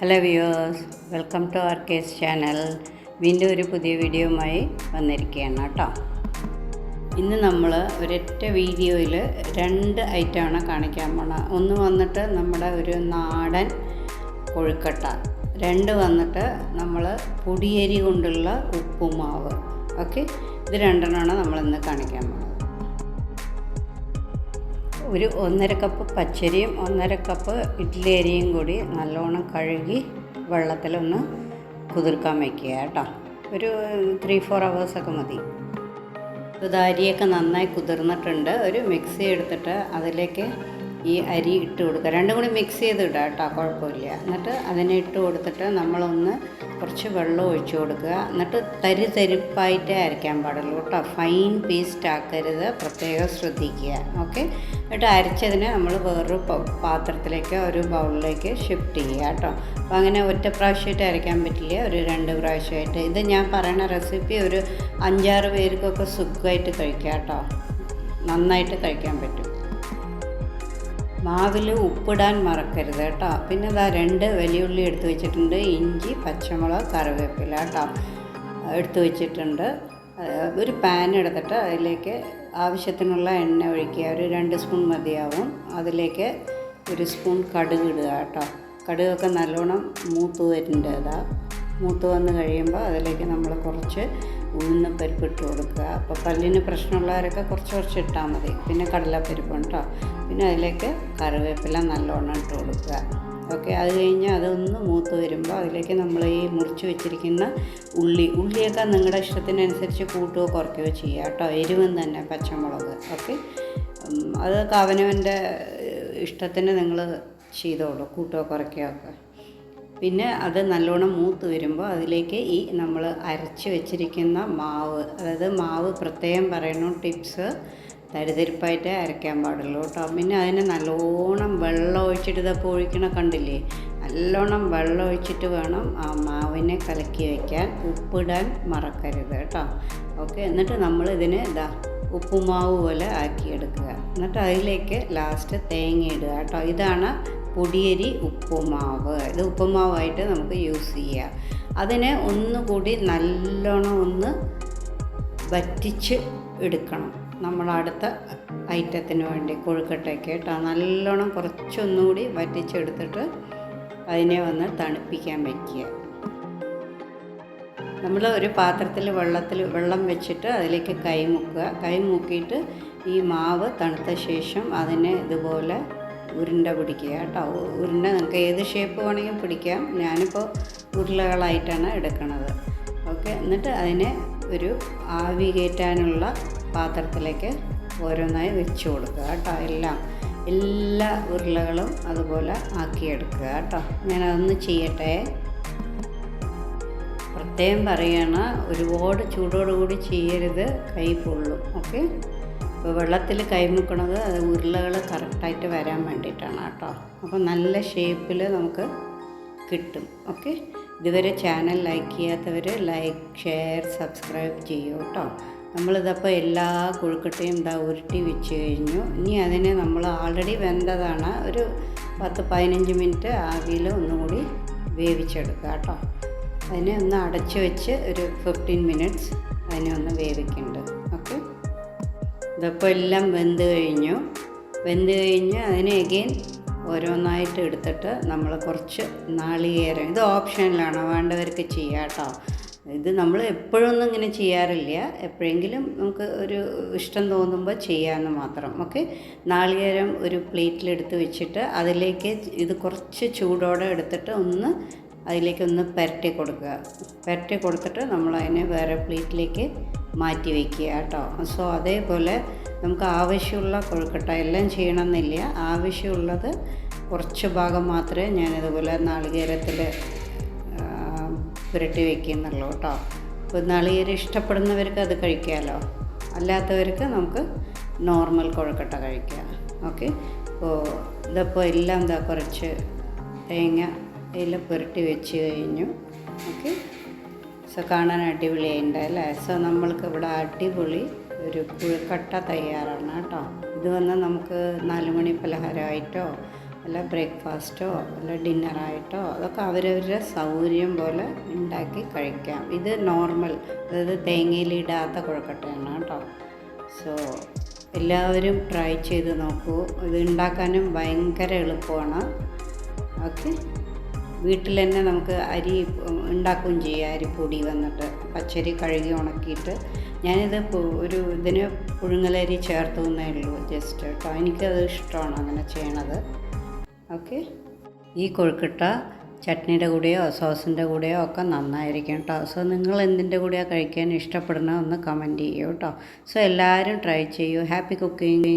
Hello viewers welcome to R K's channel വീണ്ടും ഒരു പുതിയ വീഡിയോയുമായി വന്നിരിക്കുകയാണ് കേട്ടോ. ഇന്ന് നമ്മൾ ഒരൊറ്റ വീഡിയോയിൽ രണ്ട് ഐറ്റമാണ് കാണിക്കാൻ പോണത് ഒന്ന് വന്നിട്ട് നമ്മുടെ ഒരു നാടൻ കൊഴുക്കട്ട. രണ്ട് വന്നിട്ട് നമ്മൾ പൊടിയരി കൊണ്ടുള്ള ഉപ്പുമാവ്. ഓക്കെ ഇത് രണ്ടെണ്ണമാണ് നമ്മളിന്ന് കാണിക്കാൻ പോണത്. ഒരു ഒന്നര കപ്പ് പച്ചരിയും ഒന്നര കപ്പ് ഇഡ്ഡലി അരിയും കൂടി നല്ലോണം കഴുകി വെള്ളത്തിലൊന്ന് കുതിർക്കാൻ വയ്ക്കുക കേട്ടോ. ഒരു ത്രീ ഫോർ അവേഴ്സൊക്കെ മതി. ഇത് അരിയൊക്കെ നന്നായി കുതിർന്നിട്ടുണ്ട്. ഒരു മിക്സി എടുത്തിട്ട് അതിലേക്ക് ഈ അരി ഇട്ട് കൊടുക്കുക. രണ്ടും കൂടി മിക്സ് ചെയ്ത് ഇടുക കേട്ടോ കുഴപ്പമില്ല. എന്നിട്ട് അതിനെ ഇട്ട് കൊടുത്തിട്ട് നമ്മളൊന്ന് കുറച്ച് വെള്ളം ഒഴിച്ചു കൊടുക്കുക. എന്നിട്ട് തരി തരിപ്പായിട്ടേ അരയ്ക്കാൻ പാടുള്ളൂ കേട്ടോ. ഫൈൻ പേസ്റ്റ് ആക്കരുത്. പ്രത്യേകം ശ്രദ്ധിക്കുക. ഓക്കെ എന്നിട്ട് അരച്ചതിനെ നമ്മൾ വേറൊരു പാത്രത്തിലേക്ക് ഒരു ബൗളിലേക്ക് ഷിഫ്റ്റ് ചെയ്യുക കേട്ടോ. അപ്പോൾ അങ്ങനെ ഒറ്റ പ്രാവശ്യമായിട്ട് അരയ്ക്കാൻ പറ്റില്ല ഒരു രണ്ട് പ്രാവശ്യമായിട്ട്. ഇത് ഞാൻ പറയുന്ന റെസിപ്പി ഒരു അഞ്ചാറ് പേർക്കൊക്കെ സുഖമായിട്ട് കഴിക്കാം കേട്ടോ. നന്നായിട്ട് കഴിക്കാൻ പറ്റും. മാവിൽ ഉപ്പിടാൻ മറക്കരുത് കേട്ടോ. പിന്നെ ഇതാ രണ്ട് വലിയുള്ളി എടുത്ത് വെച്ചിട്ടുണ്ട്. ഇഞ്ചി പച്ചമുളക് കറിവേപ്പില കേട്ടോ. എടുത്ത് വെച്ചിട്ടുണ്ട്. ഒരു പാൻ എടുത്തിട്ട് അതിലേക്ക് ആവശ്യത്തിനുള്ള എണ്ണ ഒഴിക്കുക. ഒരു രണ്ട് സ്പൂൺ മതിയാവും. അതിലേക്ക് ഒരു സ്പൂൺ കടുക് ഇടുക കേട്ടോ. കടുകൊക്കെ നല്ലോണം മൂത്ത് വരേണ്ടതാണ് മൂത്ത് വന്ന് കഴിയുമ്പോൾ അതിലേക്ക് നമ്മൾ കുറച്ച് ഉഴുന്ന പരിപ്പ് ഇട്ട് കൊടുക്കുക. അപ്പോൾ പല്ലിന് പ്രശ്നമുള്ളവരൊക്കെ കുറച്ച് കുറച്ച് ഇട്ടാൽ മതി. പിന്നെ കടലപ്പരിപ്പ് കേട്ടോ. പിന്നെ അതിലേക്ക് കറിവേപ്പില നല്ലോണം ഇട്ട് കൊടുക്കുക. ഓക്കെ അത് കഴിഞ്ഞ് അതൊന്ന് മൂത്ത് വരുമ്പോൾ അതിലേക്ക് നമ്മൾ ഈ മുറിച്ച് വെച്ചിരിക്കുന്ന ഉള്ളി ഉള്ളിയൊക്കെ നിങ്ങളുടെ ഇഷ്ടത്തിനനുസരിച്ച് കൂട്ടുകയോ കുറയ്ക്കുകയോ ചെയ്യുക കേട്ടോ. എരിവും തന്നെ പച്ചമുളക് ഓക്കെ അത് അതൊക്കെ അവനവന്റെ ഇഷ്ടത്തിന് നിങ്ങൾ ചെയ്തോളൂ കൂട്ടുകയോ കുറയ്ക്കുകയോ ഒക്കെ. പിന്നെ അത് നല്ലോണം മൂത്ത് വരുമ്പോൾ അതിലേക്ക് ഈ നമ്മൾ അരച്ച് വെച്ചിരിക്കുന്ന മാവ് അതായത് മാവ് പ്രത്യേകം പറയണു ടിപ്സ് തരിതരിപ്പായിട്ടേ അരയ്ക്കാൻ പാടുള്ളൂ കേട്ടോ. പിന്നെ അതിനെ നല്ലോണം വെള്ളം ഒഴിച്ചിട്ട് ഇതൊക്കെ ഒഴിക്കണ കണ്ടില്ലേ? നല്ലോണം വെള്ളം ഒഴിച്ചിട്ട് വേണം ആ മാവിനെ കലക്കി വയ്ക്കാൻ. ഉപ്പിടാൻ മറക്കരുത് കേട്ടോ. ഓക്കെ എന്നിട്ട് നമ്മൾ ഇതിന് ഇതാ ഉപ്പുമാവ് പോലെ ആക്കിയെടുക്കുക. എന്നിട്ട് അതിലേക്ക് ലാസ്റ്റ് തേങ്ങ ഇടുക കേട്ടോ. ഇതാണ് പൊടിയരി ഉപ്പുമാവ്. ഇത് ഉപ്പുമാവായിട്ട് നമുക്ക് യൂസ് ചെയ്യാം. അതിനെ ഒന്നുകൂടി നല്ലോണം ഒന്ന് വറ്റിച്ച് എടുക്കണം. നമ്മൾ അടുത്ത ഐറ്റത്തിന് വേണ്ടി കൊഴുക്കട്ടയ്ക്ക് കേട്ടോ നല്ലോണം കുറച്ചൊന്നുകൂടി വറ്റിച്ചെടുത്തിട്ട് അതിനെ ഒന്ന് തണുപ്പിക്കാൻ വയ്ക്കുക നമ്മൾ ഒരു പാത്രത്തിൽ വെള്ളത്തിൽ വെള്ളം വെച്ചിട്ട് അതിലേക്ക് കൈ മുക്കുക. കൈ ഈ മാവ് തണുത്ത ശേഷം അതിനെ ഇതുപോലെ ഉരുണ്ട പിടിക്കുക കേട്ടോ. ഉരുണ്ട നിങ്ങൾക്ക് ഏത് ഷേപ്പ് വേണമെങ്കിൽ പിടിക്കാം. ഞാനിപ്പോൾ ഉരുളകളായിട്ടാണ് എടുക്കുന്നത് ഓക്കെ എന്നിട്ട് അതിനെ ഒരു ആവി കയറ്റാനുള്ള പാത്രത്തിലേക്ക് ഓരോന്നായി വെച്ച് കൊടുക്കുക കേട്ടോ. എല്ലാം എല്ലാ ഉരുളകളും അതുപോലെ ആക്കിയെടുക്കുക കേട്ടോ. ഞാനതൊന്ന് ചെയ്യട്ടെ. പ്രത്യേകം പറയണ ഒരുപാട് ചൂടോടുകൂടി ചെയ്യരുത് കൈ പൊള്ളും. ഓക്കെ? ഇപ്പോൾ വെള്ളത്തിൽ കൈമുക്കണത് അത് ഉരുളകൾ കറക്റ്റായിട്ട് വരാൻ വേണ്ടിയിട്ടാണ് കേട്ടോ. അപ്പോൾ നല്ല ഷേപ്പിൽ നമുക്ക് കിട്ടും. ഓക്കെ? ഇതുവരെ ചാനൽ ലൈക്ക് ചെയ്യാത്തവർ ലൈക്ക് ഷെയർ സബ്സ്ക്രൈബ് ചെയ്യൂ കേട്ടോ. നമ്മളിതപ്പോൾ എല്ലാ കൊഴുക്കട്ടയും ഇതാ ഉരുട്ടി വെച്ച് കഴിഞ്ഞു. ഇനി അതിനെ നമ്മൾ ആൾറെഡി വെന്തതാണ് ഒരു പത്ത് പതിനഞ്ച് മിനിറ്റ് ആവിയിൽ ഒന്നുകൂടി വേവിച്ചെടുക്കുക കേട്ടോ. അതിനെ ഒന്ന് അടച്ച് വെച്ച് ഒരു ഫിഫ്റ്റീൻ മിനിറ്റ്സ് അതിനെ ഒന്ന് വേവിക്കുന്നുണ്ട് ഓക്കെ? ഇതപ്പോൾ എല്ലാം വെന്ത് കഴിഞ്ഞു. വെന്ത് കഴിഞ്ഞ് അതിനെ എഗെയിൻ ഓരോന്നായിട്ട് എടുത്തിട്ട് നമ്മൾ കുറച്ച് നാളികേരം. ഇത് ഓപ്ഷനിലാണ് വേണ്ടവർക്ക് ചെയ്യാം കേട്ടോ. ഇത് നമ്മൾ എപ്പോഴൊന്നും ഇങ്ങനെ ചെയ്യാറില്ല. എപ്പോഴെങ്കിലും നമുക്ക് ഒരു ഇഷ്ടം തോന്നുമ്പോൾ ചെയ്യാമെന്ന് മാത്രം. ഓക്കെ? നാളികേരം ഒരു പ്ലേറ്റിലെടുത്ത് വെച്ചിട്ട് അതിലേക്ക് ഇത് കുറച്ച് ചൂടോടെ എടുത്തിട്ട് ഒന്ന് അതിലേക്ക് ഒന്ന് പുരട്ടി കൊടുക്കുക. പുരട്ടി കൊടുത്തിട്ട് നമ്മൾ അതിനെ വേറെ പ്ലേറ്റിലേക്ക് മാറ്റി വയ്ക്കുക കേട്ടോ. സോ അതേപോലെ നമുക്ക് ആവശ്യമുള്ള കൊഴുക്കട്ട എല്ലാം ചെയ്യണമെന്നില്ല. ആവശ്യമുള്ളത് കുറച്ച് ഭാഗം മാത്രമേ ഞാനിതുപോലെ നാളികേരത്തിൽ പുരട്ടി വയ്ക്കുന്നുള്ളൂ കേട്ടോ. അപ്പോൾ നാളികേരം ഇഷ്ടപ്പെടുന്നവർക്ക് അത് കഴിക്കാമല്ലോ അല്ലാത്തവർക്ക് നമുക്ക് നോർമൽ കൊഴക്കട്ട കഴിക്കാം. ഓക്കെ? അപ്പോൾ ഇതപ്പോൾ എല്ലാം എന്താ കുറച്ച് തേങ്ങ എല്ലാം പുരട്ടി വെച്ച് കഴിഞ്ഞു. ഓക്കെ? സോ കാണാൻ അടിപൊളിയായിട്ടുണ്ട് അല്ലേ? സോ നമ്മൾക്ക് ഇവിടെ അടിപൊളി ഒരു കുഴക്കട്ട തയ്യാറാണ് കേട്ടോ. ഇത് വന്ന് നമുക്ക് നാലുമണി പലഹാരമായിട്ടോ അല്ല ബ്രേക്ക്ഫാസ്റ്റോ അല്ല ഡിന്നറായിട്ടോ അതൊക്കെ അവരവരുടെ സൗകര്യം പോലെ ഉണ്ടാക്കി കഴിക്കാം. ഇത് നോർമൽ അതായത് തേങ്ങയിലിടാത്ത കൊഴക്കട്ടയാണ് കേട്ടോ. സോ എല്ലാവരും ട്രൈ ചെയ്ത് നോക്കൂ. ഇത് ഉണ്ടാക്കാനും ഭയങ്കര എളുപ്പമാണ്. ഓക്കെ. വീട്ടിൽ തന്നെ നമുക്ക് അരി ഉണ്ടാക്കുകയും ചെയ്യാം അരിപ്പൊടി വന്നിട്ട്. പച്ചരി കഴുകി ഉണക്കിയിട്ട്. ഞാനിത് ഒരു ഇതിന് പുഴുങ്ങലരി ചേർത്തു എന്നേ ഉള്ളൂ ജസ്റ്റ് കേട്ടോ. എനിക്കത് ഇഷ്ടമാണ് അങ്ങനെ ചെയ്യണത്. ഓക്കെ. ഈ കൊഴുക്കിട്ട ചട്നിയുടെ കൂടെയോ സോസിന്റെ കൂടെയോ ഒക്കെ നന്നായിരിക്കും കേട്ടോ സോ നിങ്ങൾ എന്തിന്റെ കൂടെയാണ് കഴിക്കാൻ ഇഷ്ടപ്പെടുന്നത്? കമന്റ് ചെയ്യൂ കേട്ടോ സോ എല്ലാവരും ട്രൈ ചെയ്യൂ. Happy cooking.